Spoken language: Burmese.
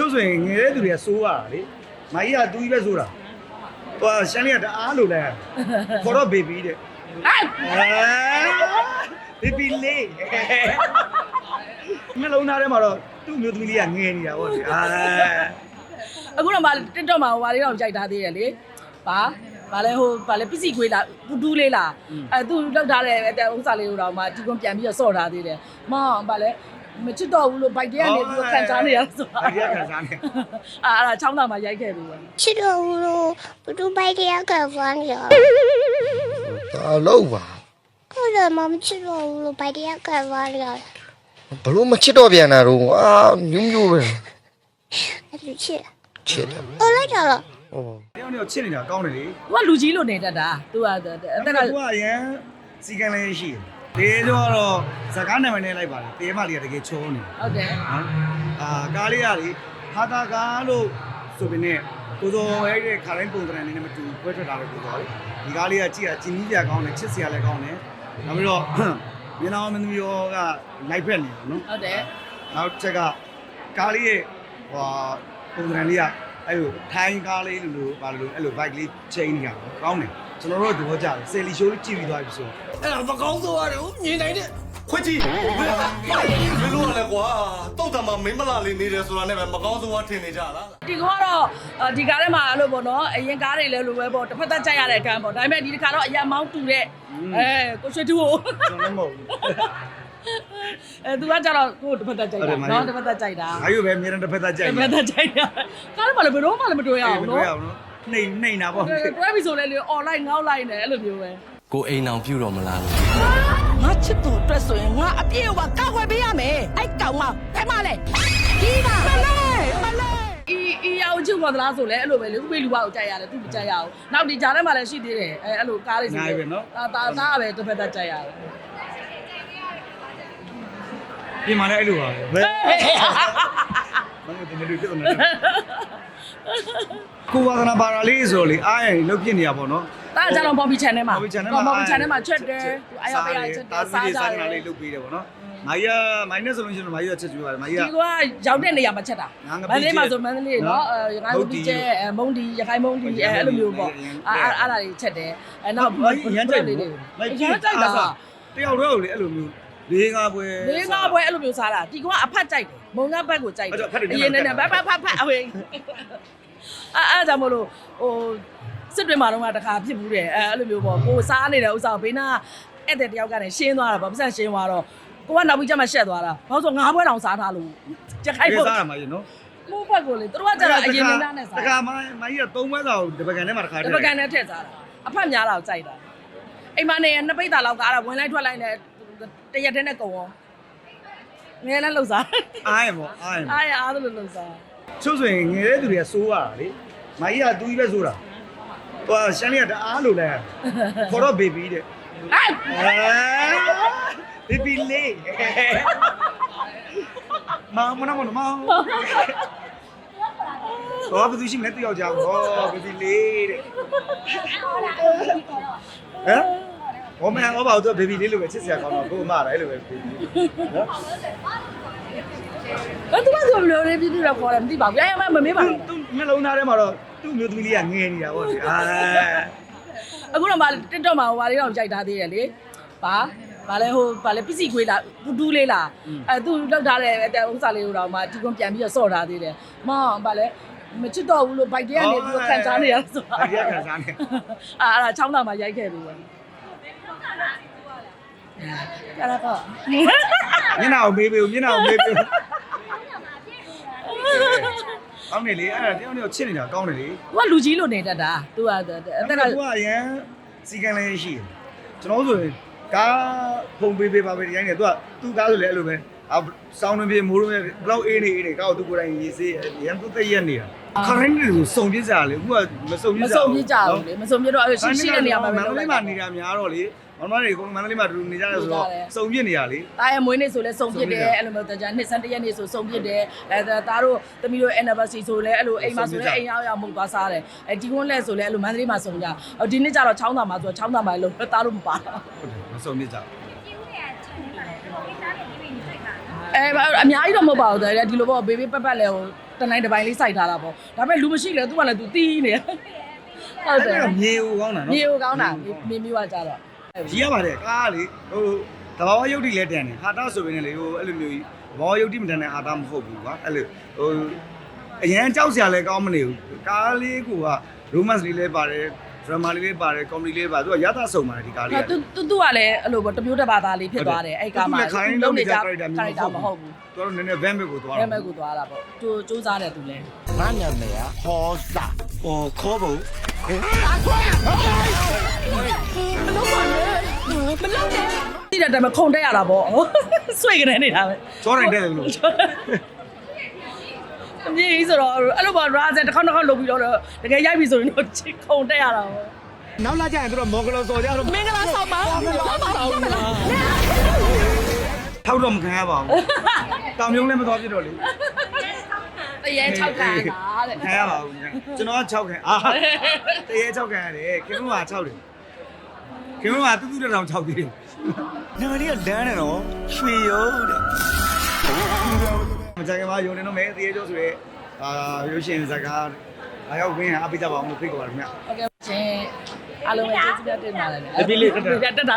ချို့ဆိုရင်ငယ်တဲ့သူတွေကစိုးရတာလေမာကြီးကသူကြီးပဲစိုးတာဟိုရှမ်းလေးကတအားလို့လဲခေါ်တော့ဘေဘီတဲ့ဟဲ့ဘေဘီလေးနှလုံးသားထဲမှာတော့သူ့မျိုးသမီးလေးကငယ်နေတာပေါ့လေအာအခုတော့ဗာ TikTok မှာဟိုဗာလေးတော့ကြိုက်ထားသေးတယ်လေဘာဗာလဲဟိုဗာလဲပစ္စည်းခွေးလားပူတူးလေးလားအဲသူလောက်ထားတဲ့တဲ့ဥစ္စာလေးကိုတော့မှဒီကွန်ပြန်ပြီးတော့စော့ထားသေးတယ်မောင်ဗာလဲ မချစ်တော့ဘူးလို့ဘိုက်တဲကနေပြီးတော့ခံစားနေရဆိုဘိုက်တဲခံစားနေအာအဲ့ဒါချောင်းသားမှာရိုက်ခဲ့ပြီပဲချစ်တော်ဘူးလို့ဘသူပိုက်တရားကဖမ်းရဒါလို့ပါကိုယ်တော့မမချစ်တော်ဘူးလို့ပိုက်တရားကဖမ်းရဘလို့မချစ်တော့ပြန်တာတော့အာမျိုးမျိုးပဲအဲ့လိုချစ်ချစ်တယ်ဟောလိုက်တာလားဟောတယောက်နဲ့ချစ်နေတာကောင်းတယ်လေသူကလူကြီးလို့နေတတ်တာသူကအသက်ကသူကအရန်စီကံလေးရှိတယ် တေးတော့တော့ဇကားနာမည်နဲ့လိုက်ပါလေတေးမလေးကတကယ်ချုံးနေဟုတ်တယ်နော်အာကားလေးကလေဟာတာကားလို့ဆိုပေနဲ့ကိုစောရဲ့ခါတိုင်းပုံစံနဲ့မတူခွဲထွက်တာပဲကိုစောလေဒီကားလေးကကြည့်ရကျင်းကြီးစရာကောင်းတယ်ချစ်စရာလည်းကောင်းတယ်နောက်ပြီးတော့မျက်နှာမင်းသမီးရောကလိုက်ဖက်နေတယ်နော်ဟုတ်တယ်နောက်ချက်ကကားလေးရဲ့ဟိုပုံစံလေးကအဲ့လိုထိုင်းကားလေးလိုလိုပါလို့အဲ့လို bike လေးချိန်နေတာကောင်းတယ် ကျွန်တော်တို့သဘောကျတယ်ဆယ်လီရှိုးလေးကြည့်ပြီးသွားပြီဆိုအဲ့ဒါမကောင်းဆိုရတယ်ဦးမြင်နိုင်တဲ့ခွက်ကြီးဘယ်လိုလဲကွာတုတ်တံမှာမင်းမလာလေးနေတယ်ဆိုတာနဲ့ပဲမကောင်းဆိုရထင်နေကြလားဒီကတော့အာဒီကားထဲမှာအဲ့လိုပေါ့နော်အရင်ကားတွေလည်းလိုပဲပေါ့တစ်ဖက်သက်ကြိုက်ရတဲ့အကမ်းပေါ့ဒါပေမဲ့ဒီတစ်ခါတော့အရင်မောင်းတူတဲ့အဲကိုရွှေတူကိုကျွန်တော်လည်းမဟုတ်ဘူးအဲသူကကြတော့ကိုတစ်ဖက်သက်ကြိုက်တာနော်တစ်ဖက်သက်ကြိုက်တာ။အားရပဲအများနဲ့တစ်ဖက်သားကြိုက်တစ်ဖက်သက်ကြိုက်တာကားထဲမှာလည်းဘယ်တော့မှလည်းမတွေ့ရအောင်မနော်တွေ့ရအောင် နော်။နှိမ်နှိမ်တာပေါ့။တွဲပြီဆိုလဲလေ online ငေါက်လိုက်နေအဲ့လိုမျိုးပဲကိုအိမ်အောင်ပြုတော့မလားလို့ငါချစ်သူအတွက်ဆိုရင်ငါအပြည့်အဝကောက်ွယ်ပေးရမယ်အဲ့ကောင်ကဘယ်မှလဲကြီးပါမလဲမလဲအီအီရောက်ချစ်ပေါ်သလားဆိုလဲအဲ့လိုပဲလေဥပေလူပါကိုကြိုက်ရတယ်သူမကြိုက်ရအောင်နောက်ဒီကြားထဲမှာလည်းရှိသေးတယ်အဲအဲ့လိုကားလေးဆိုဒါဒါဒါပဲတစ်ဖက်သက်ကြိုက်ရတယ်ပြင်มาလည်းအဲ့လိုပါပဲ။ဘယ်မဟုတ်တယ်လူပြတ်နေတယ်။ ကိုဝါသနာပါရာလေးဆိုလေအားရင်လုတ်ပြစ်နေရပါတော့။ဒါကြတော့ Bobby Channel မှာ Bobby Channel မှာ Bobby Channel မှာချက်တယ်သူအားရပါရချက်တယ်စားကြစားတယ်ကြလေးလုတ်ပေးတယ်ပေါ့နော်။မာကြီးကမိုင်းနဲ့ဆိုလို့ရှိရင်မာကြီးကချက်ကျွေးပါတယ်။မာကြီးကဒီကရောက်တဲ့နေရာမှာချက်တာငါငါမန္တလေးမှာဆိုမန္တလေးနော်နော်အဲရခိုင်မုန်ဒီကျဲအဲမုန်ဒီရခိုင်မုန်ဒီအဲအဲ့လိုမျိုးပေါ့အဲအဲ့အဲ့ဒါတွေချက်တယ်အဲနောက်မာကြီးရမ်းကြိုက်တယ်လေး။မိုက်ရမ်းကြိုက်တာတယောက်တော့လေအဲ့လိုမျိုးလေးငါပွဲလေးငါပွဲအဲ့လိုမျိုးစားတာဒီကအဖတ်ကြိုက်တယ်မုံငါဘက်ကိုကြိုက်အဲ့တယ်တော့ဖတ်တယ်အရင်နဲ့နဲ့ဘတ်ဘတ်ဖတ်ဖတ်အဝေး အဲအဲ့ဒါကြောင့်မလို့ဟိုစစ်တွေမှာတော့တခါဖြစ်ဘူးတယ်အဲအဲ့လိုမျိုးပေါ့ကိုစားနေတဲ့ဥစ္စာကိုဘေးနာဧည့်သည်တယောက်ကနေရှင်းသွားတာပေါ့ပတ်စံရှင်းသွားတော့ကိုကနောက်ပြီးကျမှရှက်သွားတာဘာလို့ဆိုငါးပွဲတောင်စားထားလို့ကြက်ခိုက်အဲ့ဖို့စားရမှာကြီးနော်မိုးဘက်ကိုလေသူတို့ကကျတော့အရင်ကနဲ့စားတခါမိုင်းမိုင်းကသုံးပွဲစာကိုဒီပကံထဲမှာတခါတပကန်နဲ့ထည့်စားတာအဖက်များတော့ကြိုက်တာအိမ်မနေနှစ်ပိတ်တာလောက်ကားတာဝင်လိုက်ထွက်လိုက်နဲ့တရက်တည်းနဲ့ကုံရောငယ်လည်းလှုပ်စားအားရမောအားရအားရအားလို့လှုပ်စား ချို့ဆိုရင်ငယ်တဲ့သူတွေကစိုးရတာလေမိုင်းကသူကြီးပဲစိုးတာဟိုရှမ်းလေးကတအားလို့လဲခေါ်တော့ဘေဘီတဲ့ဟဲ့ဘေဘီလေးမောင်မနမနမောင်ဟောဘယ်သူရှိမလဲတူယောက်ျားဟောဘေဘီလေးတဲ့ဟမ်ဟောမန်ဟောပါတော့ဘေဘီလေးလို့ပဲချစ်စရာကောင်းတော့ကိုအမတာအဲ့လိုပဲဘေဘီနော် ဘယ်သူမှဆိုလို့လေပြည့်ပြည့်တော့ခေါ်တယ်မသိပါဘူးရရမမမေးပါသူဘူးသူမျက်လုံးသားထဲမှာတော့သူ့မျိုးသမီးလေးကငယ်နေတာပေါ့လေအာအခုတော့မှ TikTok မှာဟိုဟာလေးတော့ကြိုက်ထားသေးတယ်လေဘာဘာလဲဟိုဘာလဲပစ္စည်းခွေးလားပူတူးလေးလားအဲသူလောက်ထားတဲ့တဲ့ဥစ္စာလေးကိုတော့မှဒီကွန်ပြန်ပြီးတော့စော့ထားသေးတယ်မောင်ဘာလဲမချစ်တော့ဘူးလို့ဘိုက်တဲကနေပြီးတော့ခံစားနေရဆိုဘိုက်တဲခံစားနေအာအဲ့ဒါချောင်းသားမှာရိုက်ခဲ့ပြီပဲအဲ့ဒါတော့မျက်နှာကိုမေးပေးဦးမျက်နှာကိုမေးပေးဦး ကောင်းတယ်လေအဲ့ဒါတယောက်တယောက်ချစ်နေတာကောင်းတယ်လေသူကလူကြီးလို့နေတတ်တာသူကအသက်ကသူကအရန်စီကံလေးရှိတယ်ကျွန်တော်ဆိုရင်ကားဖုံပေးပေးပါပဲဒီတိုင်းနေသူကသူ့ကားဆိုလေအဲ့လိုပဲအဆောင်းတွင်ပြေမိုးတွင်ပြေဘလောက်အေးနေအေးနေကားကိုသူကိုယ်တိုင်ရေးစေးရန်သူသက်ရက်နေတာခရိုင်းတွေဆိုစုံပြစ်ကြလေအခုကမစုံပြမစ်ကြစုံပြကြဘူးလေမစုံပြတော့အဲ့ရှိရှိတဲ့နေရာမှာပဲမန္တလုပ်လိုလေးက်မှာတာနေတာများတော့လေ မန္တလေးကမန္တလေးမှာတူနေကြတယ်ဆိုတော့စုံပြစ်နေရလေတားရဲ့မွေးနေ့ဆိုလဲစုံပြစ်တယ်အဲ့လိုမျိုးတကြနှစ်ဆန်းတရက်နေ့ဆိုစုံပြစ်တယ်အဲဒါတို့သမီးတို့ anniversary ဆိုလဲအဲ့လိုအိမ်မှာဆိုလဲအိမ်ရောက်ရောက်မှုတ်သွားစားတယ်အဲဒီကွန်းလဲဆိုလဲအဲ့လိုမန္တလေးမှာစုံကြဒီနေ့ကျတော့ချောင်းသာမှာဆိုချောင်းသာမှာလို့တားလို့မပါတော့ဟုတ်တယ်မစုံပြစ်ကြအဲအများကြီးတော့မဟုတ်ပါဘူးတဲ့ဒီလိုပေါ့ဘေဘီပက်ပက်လဲဟိုတနိုင်တစ်ပိုင်းလေးစိုက်ထားတာပေါ့ဒါပေမဲ့လူမရှိလေသူကလည်းသူတီးနေဟုတ်တယ်အဲ့မြေဦးကောင်းတာနော်မြေကိုကောင်းတာမြေမြေကကြတော့ ကြီးရပါတယ်ကားလေဟိုတဘာဝယုတ်တိလည်းတန်တယ်ဟာတာဆိုရင်လေဟိုအဲ့လိုမျိုးကြီးတဘာဝယုတ်တိမတန်တဲ့ဟာတာမဟုတ်ဘူးကွာအဲ့လိုဟိုအရန်ကြောက်စရာလည်းကောင်းမနေဘူးကားလေးက romance လေးလည်းပါတယ် drama လေးလည်းပါတယ် comedy လေးပါသူကရသဆုံပါတယ်ဒီကားလေးကသူသူသူကလည်းအဲ့လိုပေါ့တမျိုးတစ်ပါးသားလေးဖြစ်သွားတယ်အဲ့ကားမှာလုံးနေကြကာ character ရိုက်တာမဟုတ်ဘူးသူတို့နည်းနည်း van ဘက်ကိုသွားအဲတာမဲ့ကိုသွားတာပေါ့သူစူးစားတယ်သူလည်းငါနာမည်ကဟောစာဟောခေါ်ဖို့ မလုံးပါနဲ့မလုံးနဲ့တိတဲ့တိုင်မှာခုံတက်ရတာပေါ့ဆွေကနေနေတာပဲချောတိုင်းတဲ့လို့အမြင်ဆိုတော့အဲ့လိုပေါ့ရာဇန်တစ်ခေါက်တစ်ခေါက်လုပ်ပြီးတော့တကယ်ရိုက်ပြီဆိုရင်တော့ချစ်ခုံတက်ရတာပေါ့နောက်လာကြရင်သူတို့မော်ဂလောစော်ကြတော့မင်္ဂလာဆောင်ပါမင်္ဂလာဆောင်ပါထောက်တော့မခံရပါဘူးတောင်မြုံလည်းမသွားပြတော့လေတ ရေ6ခါတာတဲ့ခံရပါဘူးကျွန်တော်က6ခံအာတရေ6ခံရတယ်ခင်ဗျားက6တယ်ခင်ဗျားကတူးတူးတောင်6သေးတယ်နာမည်ကဒန်းတယ်နော်ရွှေရုံးတဲ့မကြခင်မှာယုံနေတော့မဲတရေကျော်ဆိုရဲအာရုပ်ရှင်ဇာတ်ကားအားရောက်ဝင်အားပေးကြပါအောင်လို့ဖိတ်ခေါ်ပါတယ်ခင်ဗျဟုတ်ကဲ့ရှင်အားလုံးပဲကျေးဇူးတင်ပါတယ်တပည့်လေးတက်တာတက်တာ